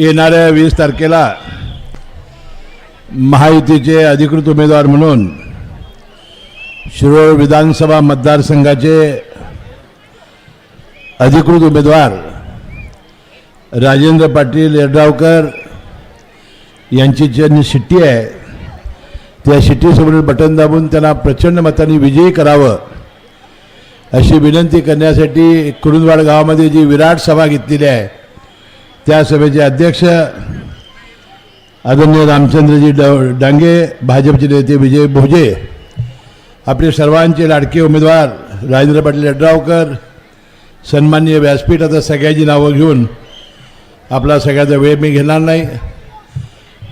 येणाऱ्या वीस तारखेला महायुतीचे अधिकृत उमेदवार म्हणून शिरोळ विधानसभा मतदारसंघाचे अधिकृत उमेदवार राजेंद्र पाटील यड्रावकर यांची ज्यांनी शिट्टी आहे त्या शिट्टीसमोरील बटन दाबून त्यांना प्रचंड मतांनी विजयी करावं अशी विनंती करण्यासाठी कुरुंदवाड गावामध्ये जी विराट सभा घेतलेली आहे त्या सभेचे अध्यक्ष आदरणीय रामचंद्रजी ड डांगे भाजपचे नेते विजय भोजे आपले सर्वांचे लाडके उमेदवार राजेंद्र पाटील यड्रावकर सन्माननीय व्यासपीठ आता सगळ्याची नावं घेऊन आपला सगळ्याचा वेळ मी घेणार नाही.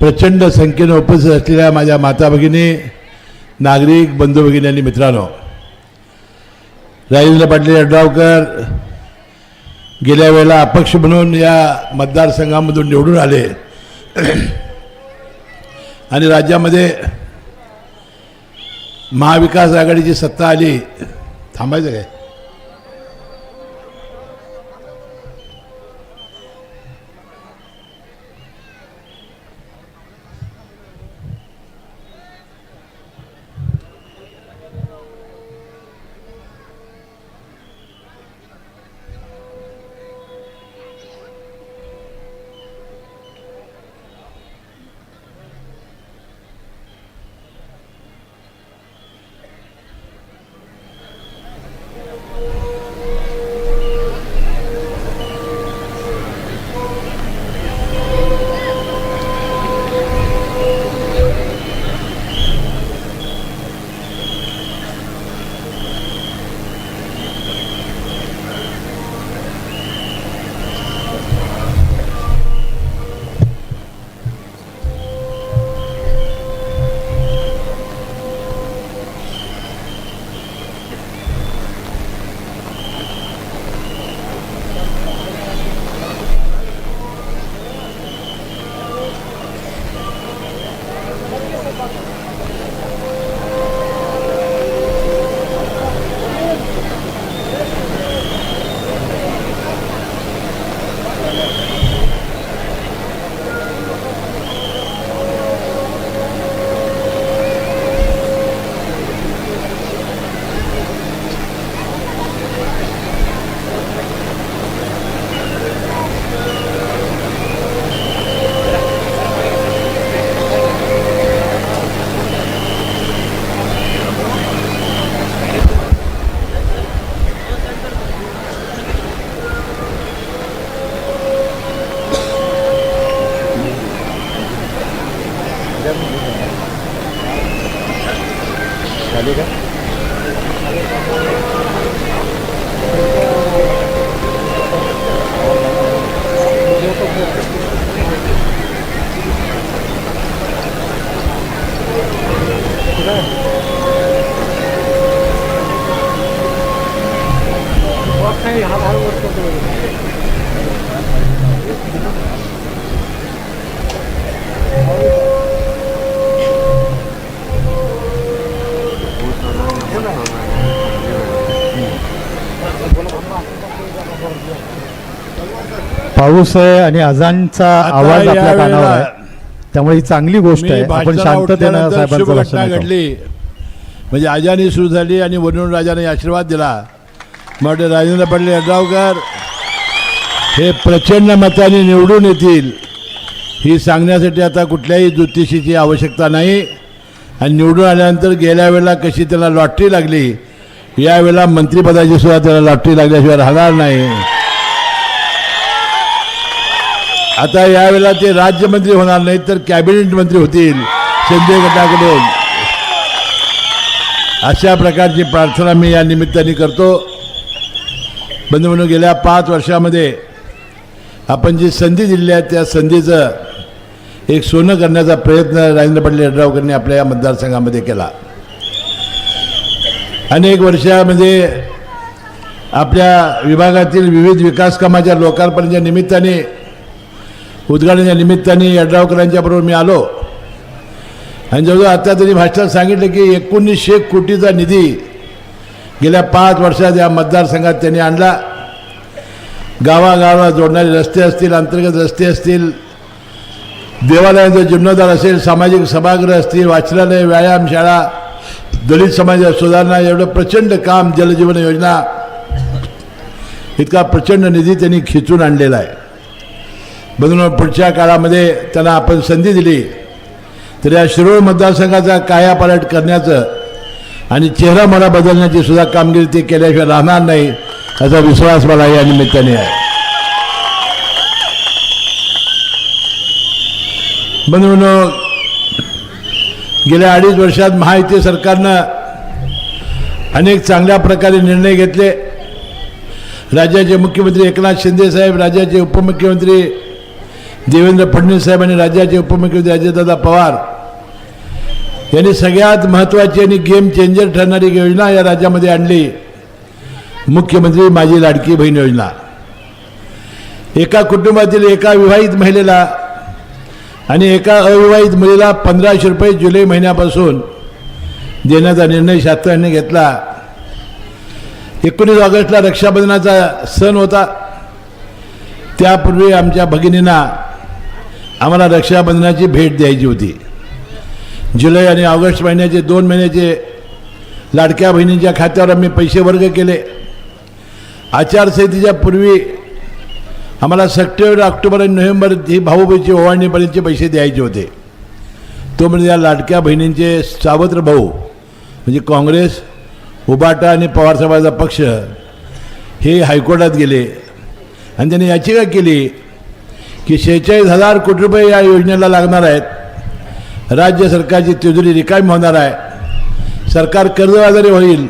प्रचंड संख्येनं उपस्थित असलेल्या माझ्या माता भगिनी नागरिक बंधू भगिनी आणि मित्रांनो राजेंद्र पाटील यड्रावकर गेल्या वेळेला अपक्ष म्हणून या मतदारसंघामधून निवडून आले. आणि राज्यामध्ये महाविकास आघाडीची सत्ता आली. थांबायचं काय? पाऊस आहे आणि अजानचा आवाज आपल्या कानावर आहे. त्यामुळे ही चांगली गोष्ट आहे. आपण घटना देतो. घडली. म्हणजे आजानी सुरू झाली आणि वरुण राजाने आशीर्वाद दिला. मग राजेंद्र पाटील यड्रावकर हे प्रचंड मताने निवडून येतील ही सांगण्यासाठी आता कुठल्याही ज्योतिषीची आवश्यकता नाही. आणि निवडून आल्यानंतर गेल्या वेळेला कशी त्याला लॉटरी लागली यावेळेला मंत्रिपदाची सुद्धा त्याला लॉटरी लागल्याशिवाय राहणार नाही. आता यावेळेला ते राज्यमंत्री होणार नाही तर कॅबिनेट मंत्री होतील शिंदे गटाकडून. अशा प्रकारची प्रार्थना मी या निमित्ताने करतो. बंधू म्हणून गेल्या पाच वर्षामध्ये आपण जी संधी दिली आहे त्या संधीचं एक सोनं करण्याचा प्रयत्न राजेंद्र पाटील यड्रावकरने आपल्या या मतदारसंघामध्ये केला. अनेक वर्षामध्ये आपल्या विभागातील विविध विकास कामाच्या लोकार्पणाच्या निमित्ताने उद्घाटनाच्या निमित्ताने यड्रावकरांच्या बरोबर मी आलो. आणि जवळजवळ आता त्यांनी भाषणात सांगितलं की एकोणीसशे कोटीचा निधी गेल्या पाच वर्षात या मतदारसंघात त्यांनी आणला. गावागावाला जोडणारे रस्ते असतील अंतर्गत रस्ते असतील देवालयाचा जीर्णोद्धार असेल सामाजिक सभागृह असतील वाचनालय व्यायामशाळा दलित समाजात सुधारणा एवढं प्रचंड काम जलजीवन योजना इतका प्रचंड निधी त्यांनी खिचून आणलेला आहे. म्हणून पुढच्या काळामध्ये त्यांना आपण संधी दिली. तर या शिरोळ मतदारसंघाचा कायापालट करण्याचं आणि चेहरा मला बदलण्याची सुद्धा कामगिरी ते केल्याशिवाय राहणार नाही असा विश्वास मला या निमित्ताने आहे. म्हणून गेल्या अडीच वर्षात महायुती सरकारनं अनेक चांगल्या प्रकारे निर्णय घेतले. राज्याचे मुख्यमंत्री एकनाथ शिंदे साहेब राज्याचे उपमुख्यमंत्री देवेंद्र फडणवीस साहेब आणि राज्याचे उपमुख्यमंत्री अजितदादा पवार यांनी सगळ्यात महत्त्वाची आणि गेम चेंजर ठरणारी योजना या राज्यामध्ये आणली. मुख्यमंत्री माझी लाडकी बहीण योजना. एका कुटुंबातील एका विवाहित महिलेला आणि एका अविवाहित मुलीला पंधराशे रुपये जुलै महिन्यापासून देण्याचा निर्णय शासनाने घेतला. एकोणीस ऑगस्टला रक्षाबंधनाचा सण होता. त्यापूर्वी आमच्या भगिनींना आम्हाला रक्षाबंधनाची भेट द्यायची होती. जुलै आणि ऑगस्ट महिन्याचे दोन महिन्याचे लाडक्या बहिणींच्या खात्यावर आम्ही पैसे वर्ग केले. आचारसंहितेच्या पूर्वी आम्हाला सप्टेंबर ऑक्टोबर आणि नोव्हेंबर ही भाऊबीची ओवाळणीपर्यंतचे पैसे द्यायचे होते. तो म्हणजे या लाडक्या बहिणींचे सावत्र भाऊ म्हणजे काँग्रेस उबाटा आणि पवारसाहेबाचा पक्ष हे हायकोर्टात गेले. आणि त्यांनी याचिका केली की शेहेचाळीस हजार कोटी रुपये या योजनेला लागणार आहेत. राज्य सरकारची तिजोरी रिकामी होणार आहे. सरकार कर्जबाजारी होईल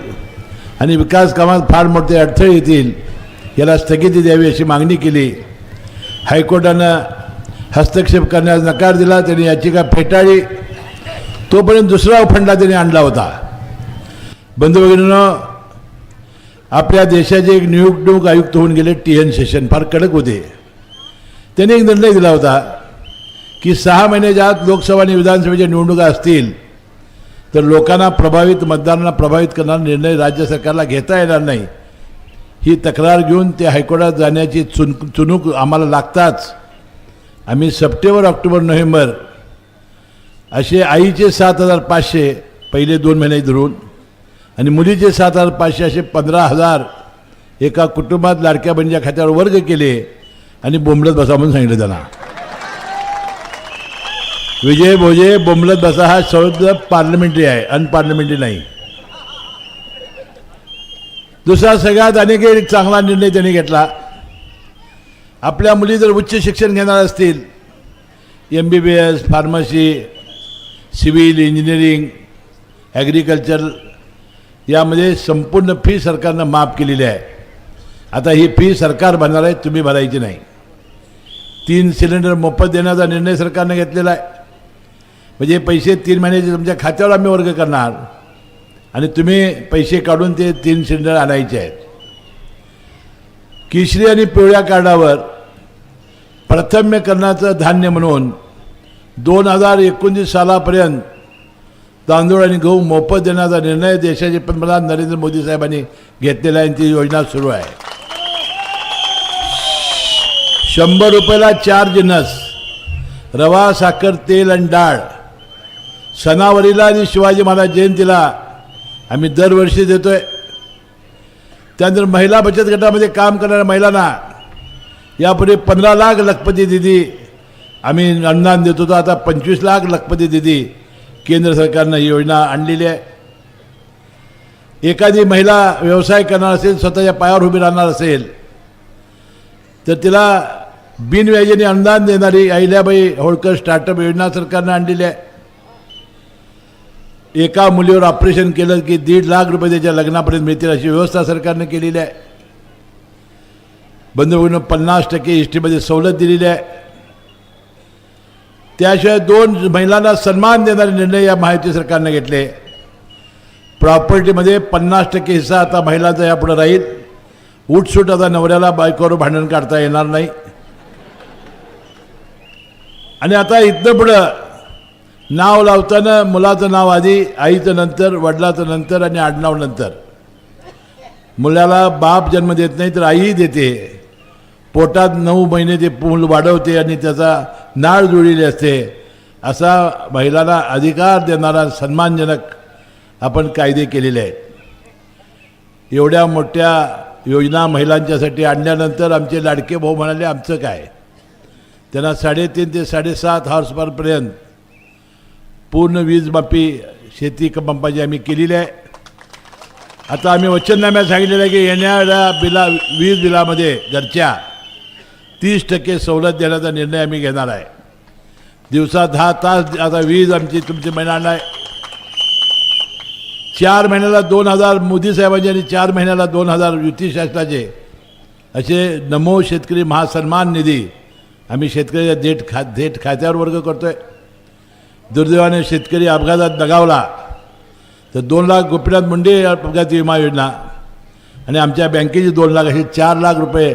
आणि विकास कामात फार मोठे अडथळे येतील याला स्थगिती द्यावी अशी मागणी केली. हायकोर्टानं हस्तक्षेप करण्यास नकार दिला त्यांनी याचिका फेटाळली. तोपर्यंत दुसरा फंडा त्यांनी आणला होता. बंधू भगिनीनं आपल्या देशाचे एक निवडणूक आयुक्त होऊन गेले टी एन शेषन फार कडक होते. त्यांनी एक निर्णय दिला होता की सहा महिन्याच्या आत लोकसभा आणि विधानसभेच्या निवडणुका असतील तर लोकांना प्रभावित मतदारांना प्रभावित करणारा निर्णय राज्य सरकारला घेता येणार नाही. ही तक्रार घेऊन ते हायकोर्टात जाण्याची चुन चुनूक आम्हाला लागताच आम्ही सप्टेंबर ऑक्टोबर नोव्हेंबर असे आईचे सात हजार पाचशे पहिले दोन महिने धरून आणि मुलीचे सात हजार पाचशे असे पंधरा हजार एका कुटुंबात लाडक्या बहिणीच्या खात्यावर वर्ग केले आणि बोंबलत बसा म्हणून सांगितलं त्यांना. विजय भोजे बोंबलत बसा हा शब्द पार्लमेंटरी आहे अनपार्लमेंटरी नाही. दुसरा सगळ्यात अनेक एक चांगला निर्णय त्यांनी घेतला. आपल्या मुली जर उच्च शिक्षण घेणार असतील M B B S pharmacy civil engineering agriculture यामध्ये संपूर्ण फी सरकारनं माफ केलेली आहे. आता ही फी सरकार भरणार आहे तुम्ही भरायची नाही. तीन सिलेंडर मोफत देण्याचा निर्णय सरकारनं घेतलेला आहे. म्हणजे पैसे तीन महिन्याचे तुमच्या खात्यावर आम्ही वर्ग करणार. आणि तुम्ही पैसे काढून ते तीन सिलेंडर आणायचे आहेत. केशरी आणि पिवळ्या कार्डावर प्रथम्यकरणाचं धान्य म्हणून दोन हजार एकोणतीस सालापर्यंत तांदूळ आणि गहू मोफत देण्याचा निर्णय देशाचे पंतप्रधान नरेंद्र मोदी साहेबांनी घेतलेला आहे आणि ती योजना सुरू आहे. शंभर रुपयाला चार जिनस रवा साखर तेल आणि डाळ. सणावरीला आणि शिवाजी महाराज जयंतीला आम्ही दरवर्षी देतोय. त्यानंतर महिला बचत गटामध्ये काम करणाऱ्या महिलांना यापूर्वी पंधरा लाख लखपती दिदी आम्ही अनुदान देत होतो. आता पंचवीस लाख लखपती दिदी केंद्र सरकारनं ही योजना आणलेली आहे. एखादी महिला व्यवसाय करणार असेल स्वतःच्या पायावर उभी राहणार असेल तर तिला बिनव्याजाने अनुदान देणारी अहिल्याबाई होळकर स्टार्टअप योजना सरकारनं आणलेली आहे. एका मुलीवर ऑपरेशन केलं की दीड लाख रुपये त्याच्या लग्नापर्यंत मिळतील अशी व्यवस्था सरकारनं केलेली आहे. बंधूभगिनी पन्नास टक्के इष्टीमध्ये सवलत दिलेली आहे. त्याशिवाय दोन महिलांना सन्मान देणारे निर्णय या माहिती सरकारनं घेतले. प्रॉपर्टीमध्ये पन्नास टक्के हिस्सा आता महिलांचा यापुढे राहील. उठसूट आता नवऱ्याला बायकोवर भांडण काढता येणार नाही. आणि आता इथनं पुढं नाव लावताना मुलाचं नाव आधी आईचं नंतर वडिलाचं नंतर आणि आडनाव नंतर. मुलाला बाप जन्म देत नाही तर आईही देते. पोटात नऊ महिने ते पूल वाढवते आणि त्याचा नाळ जुळलेली असते. असा महिलांना अधिकार देणारा सन्मानजनक आपण कायदे केलेले आहेत. एवढ्या मोठ्या योजना महिलांच्यासाठी आणल्यानंतर आमचे लाडके भाऊ म्हणाले आमचं काय? त्यांना साडेतीन ते साडेसात हॉर्सपावरपर्यंत पूर्ण वीज माफी शेती पंपाची आम्ही केलेली आहे. आता आम्ही वचननाम्यात सांगितलेलं आहे की येणाऱ्या बिला वीज बिलामध्ये घरच्या तीस टक्के सवलत देण्याचा निर्णय आम्ही घेणार आहे. दिवसा दहा तास आता वीज आमची तुमची मिळणार नाही चार महिन्याला दोन हजार मोदी साहेबांचे आणि चार महिन्याला दोन हजार युती शासनाचे असे नमो शेतकरी महासन्मान निधी आम्ही शेतकऱ्याच्या देठ खा देठ खात्यावर वर्ग करतोय. दुर्दैवाने शेतकरी अपघातात दगावला. तर दोन लाख गोपीनाथ मुंडे अपघाती विमा योजना आणि आमच्या बँकेची दोन लाख असे चार लाख रुपये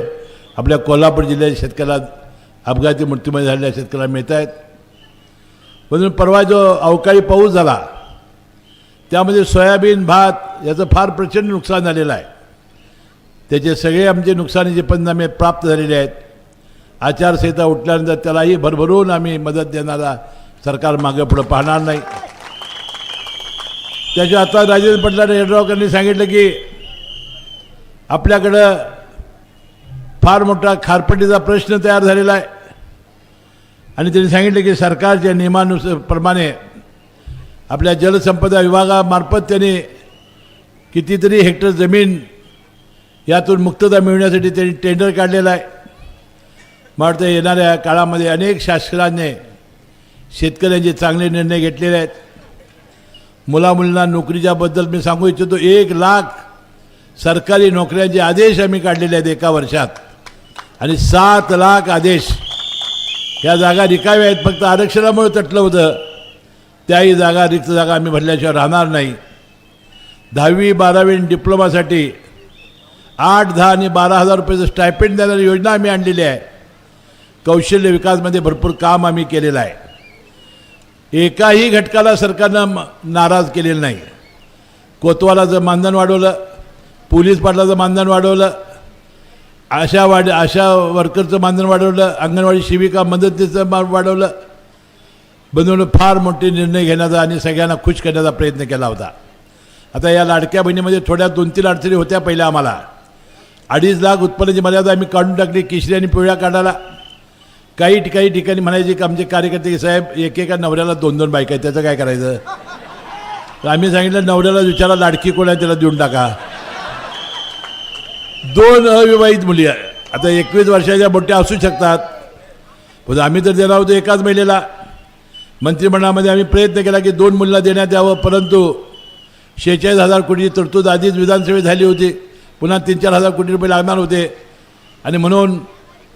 आपल्या कोल्हापूर जिल्ह्यात शेतकऱ्याला अपघाती मृत्यूमध्ये झालेल्या शेतकऱ्याला मिळत आहेत. म्हणून परवा जो अवकाळी पाऊस झाला त्यामध्ये सोयाबीन भात याचं फार प्रचंड नुकसान झालेलं आहे. त्याचे सगळे आमचे नुकसानीचे पंचनामे प्राप्त झालेले आहेत. आचारसंहिता उठल्यानंतर त्यालाही भरभरून आम्ही मदत देणारा सरकार मागे पुढं पाहणार नाही. त्याच्या आता राजेंद्र पटलाने यड्रावकरांनी सांगितलं की आपल्याकडं फार मोठा खारपटीचा प्रश्न तयार झालेला आहे. आणि त्यांनी सांगितलं की सरकारच्या नियमानुसार प्रमाणे आपल्या जलसंपदा विभागामार्फत त्यांनी कितीतरी हेक्टर जमीन यातून मुक्तता मिळवण्यासाठी त्यांनी टेंडर काढलेला आहे. मला वाटतं येणाऱ्या काळामध्ये अनेक शासकांनी शेतकऱ्यांचे चांगले निर्णय घेतलेले आहेत. मुलामुलींना नोकरीच्याबद्दल मी सांगू इच्छितो. एक लाख सरकारी नोकऱ्यांचे आदेश आम्ही काढलेले आहेत एका वर्षात. आणि सात लाख आदेश या जागा रिकाव्या आहेत. फक्त आरक्षणामुळे तटलं होतं. त्याही जागा रिक्त जागा आम्ही भरल्याशिवाय राहणार नाही. दहावी बारावी डिप्लोमासाठी आठ दहा आणि बारा हजार रुपयाचं स्टायपेंड देणारी योजना आम्ही आणलेली आहे. कौशल्य विकासमध्ये भरपूर काम आम्ही केलेलं आहे. एकाही घटकाला सरकारनं नाराज केलेलं नाही. कोतवालाचं मानधन वाढवलं पोलीस पाटलाचं मानधन वाढवलं आशा वाढ आशा वर्करचं मानधन वाढवलं अंगणवाडी सेविका मदतीचं मा वाढवलं बनवून फार मोठे निर्णय घेण्याचा आणि सगळ्यांना खुश करण्याचा प्रयत्न केला होता. आता या लाडक्या बहिणीमध्ये थोड्या दोन तीन अडचणी होत्या पहिल्या आम्हाला. अडीच लाख उत्पन्नाची मर्यादा आम्ही काढून टाकली केशरी आणि पिवळ्या काढायला. काही ठिकाणी ठिकाणी म्हणायचे की आमचे कार्यकर्ते की साहेब एकेका नवऱ्याला दोन दोन बायका आहेत त्याचं काय करायचं? तर आम्ही सांगितलं नवऱ्याला विचारा लाडकी कोण आहे त्याला देऊन टाका. दोन अविवाहित मुली आहे. आता एकवीस वर्षाच्या मोठ्या असू शकतात. पण आम्ही तर देणार होतो एकाच महिलेला. मंत्रिमंडळामध्ये आम्ही प्रयत्न केला की दोन मुलीला देण्यात यावं परंतु शेहेचाळीस हजार कोटीची तरतूद आधीच विधानसभेत झाली होती. पुन्हा तीन चार हजार कोटी रुपये लागणार होते. आणि म्हणून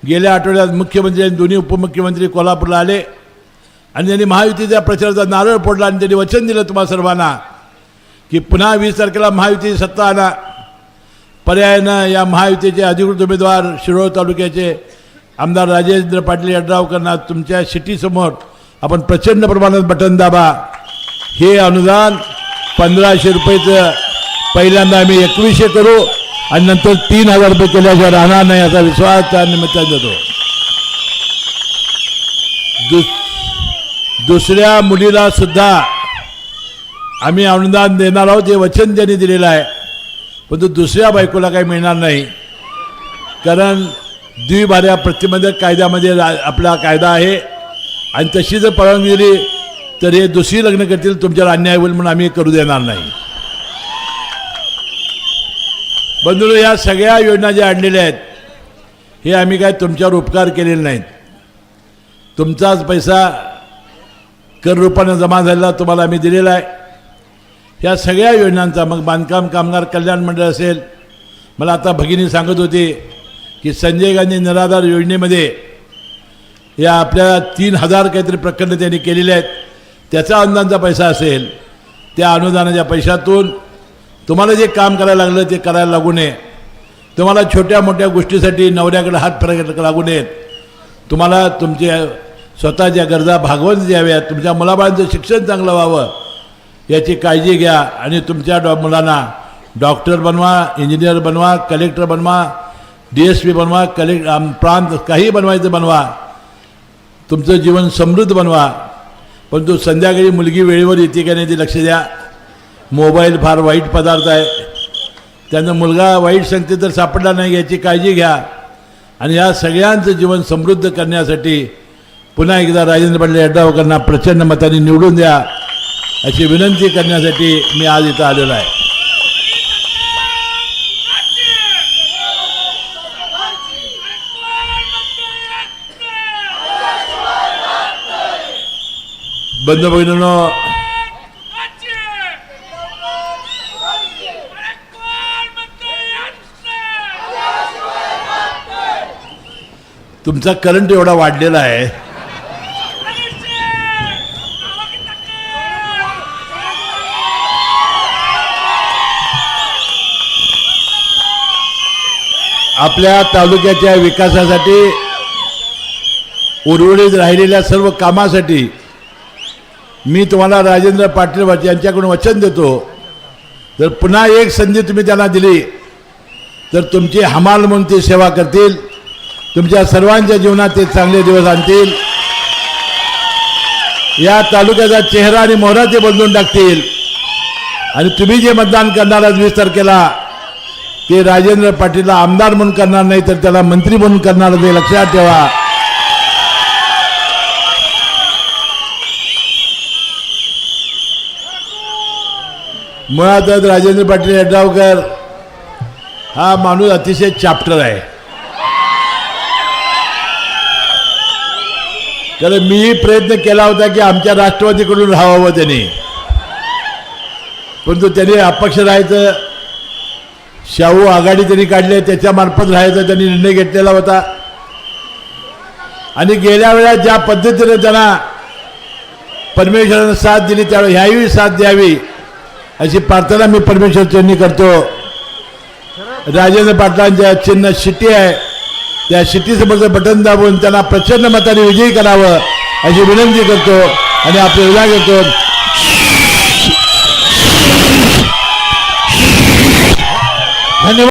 गेल्या आठवड्यात मुख्यमंत्री आणि दोन्ही उपमुख्यमंत्री कोल्हापूरला आले. आणि त्यांनी महायुतीच्या प्रचाराचा नारळ पडला आणि त्यांनी वचन दिलं तुम्हाला सर्वांना की पुन्हा वीस तारखेला महायुतीची सत्ता आणा. पर्यायानं या महायुतीचे अधिकृत उमेदवार शिरोळ तालुक्याचे आमदार राजेंद्र पाटील यड्रावकरांना तुमच्या सिटीसमोर आपण प्रचंड प्रमाणात बटन दाबा. हे अनुदान पंधराशे रुपयेचं पहिल्यांदा आम्ही एकवीसशे करू. आणि नंतर तीन हजार रुपये केल्याशिवाय राहणार नाही असा विश्वास त्या निमित्ताने देतो. दुस दुसऱ्या मुलीला सुद्धा आम्ही अनुदान देणार आहोत हे वचन त्यांनी दिलेलं आहे. परंतु दुसऱ्या बायकोला काही मिळणार नाही. कारण द्विभार्या प्रतिबंधक कायद्यामध्ये रा- आपला कायदा आहे. आणि तशी जर परवानगी दिली तर हे दुसरी लग्न करतील तुमच्यावर अन्याय होईल म्हणून आम्ही करू देणार नाही. बंधू या सगळ्या योजना ज्या आणलेल्या आहेत हे आम्ही काय तुमच्यावर उपकार केलेले नाहीत. तुमचाच पैसा कर रूपानं जमा झालेला तुम्हाला आम्ही दिलेला आहे. या सगळ्या योजनांचा मग बांधकाम कामगार कल्याण मंडळ असेल मला आता भगिनी सांगत होती की संजय गांधी निराधार योजनेमध्ये या आपल्या तीन हजार काहीतरी प्रकरणं त्यांनी केलेले आहेत. त्याचा अनुदानचा पैसा असेल त्या अनुदानाच्या पैशातून तुम्हाला जे काम करायला लागलं ते करायला लागू नये. तुम्हाला छोट्या मोठ्या गोष्टीसाठी नवऱ्याकडे हात फिरायला लागू नयेत. तुम्हाला तुमच्या स्वतःच्या गरजा भागवत द्याव्यात तुमच्या मुलाबाळांचं शिक्षण चांगलं व्हावं याची काळजी घ्या आणि तुमच्या डॉ मुलांना डॉक्टर बनवा इंजिनियर बनवा कलेक्टर बनवा डी एस पी बनवा कलेक्ट प्रांत काही बनवायचं बनवा. तुमचं जीवन समृद्ध बनवा. परंतु संध्याकाळी मुलगी वेळेवर येते का नाही ते लक्ष द्या. मोबाईल फार वाईट पदार्थ आहे. त्यांना मुलगा वाईट संगती तर सापडला नाही याची काळजी घ्या. आणि या सगळ्यांचं जीवन समृद्ध करण्यासाठी पुन्हा एकदा राजेंद्र पाटील यड्रावकरांना प्रचंड मताने निवडून द्या अशी विनंती करण्यासाठी मी आज इथं आलेलो आहे. बंधू भगिनींनो तुमचा करंट एवढा वाढलेला आहे. आपल्या तालुक्याच्या विकासासाठी उर्वरित राहिलेल्या सर्व कामासाठी मी तुम्हाला राजेंद्र पाटील यांच्याकडून वचन देतो. जर पुन्हा एक संधी तुम्ही त्यांना दिली तर तुमची हमाल म्हणून ते सेवा करतील. तुमच्या सर्वांच्या जीवनात ते चांगले दिवस आणतील. या तालुक्याचा चेहरा आणि मोहरा ते बदलून टाकतील. आणि तुम्ही जे मतदान करणार आज वीस तारखेला ते राजेंद्र पाटीलला आमदार म्हणून करणार नाही तर त्याला मंत्री म्हणून करणार ते लक्षात ठेवा. मुळातच राजेंद्र पाटील यड्रावकर हा माणूस अतिशय चॅप्टर आहे. तर मीही प्रयत्न केला होता की आमच्या राष्ट्रवादीकडून राहावं त्यांनी. परंतु त्यांनी अपक्ष राहायचं शाहू आघाडी त्यांनी काढली त्याच्यामार्फत राहायचा त्यांनी निर्णय घेतलेला होता. आणि गेल्या वेळा ज्या पद्धतीने त्यांना परमेश्वरानं साथ दिली त्यावेळी ह्याही साथ द्यावी अशी प्रार्थना मी परमेश्वर चरणी करतो. राजेंद्र पाटलांच्या चिन्ह शिट्टी आहे. त्या शिट्टीसमोरचं बटन दाबून त्यांना प्रचंड मताने विजयी करावं अशी विनंती करतो आणि आपले विधा घेतो. धन्यवाद.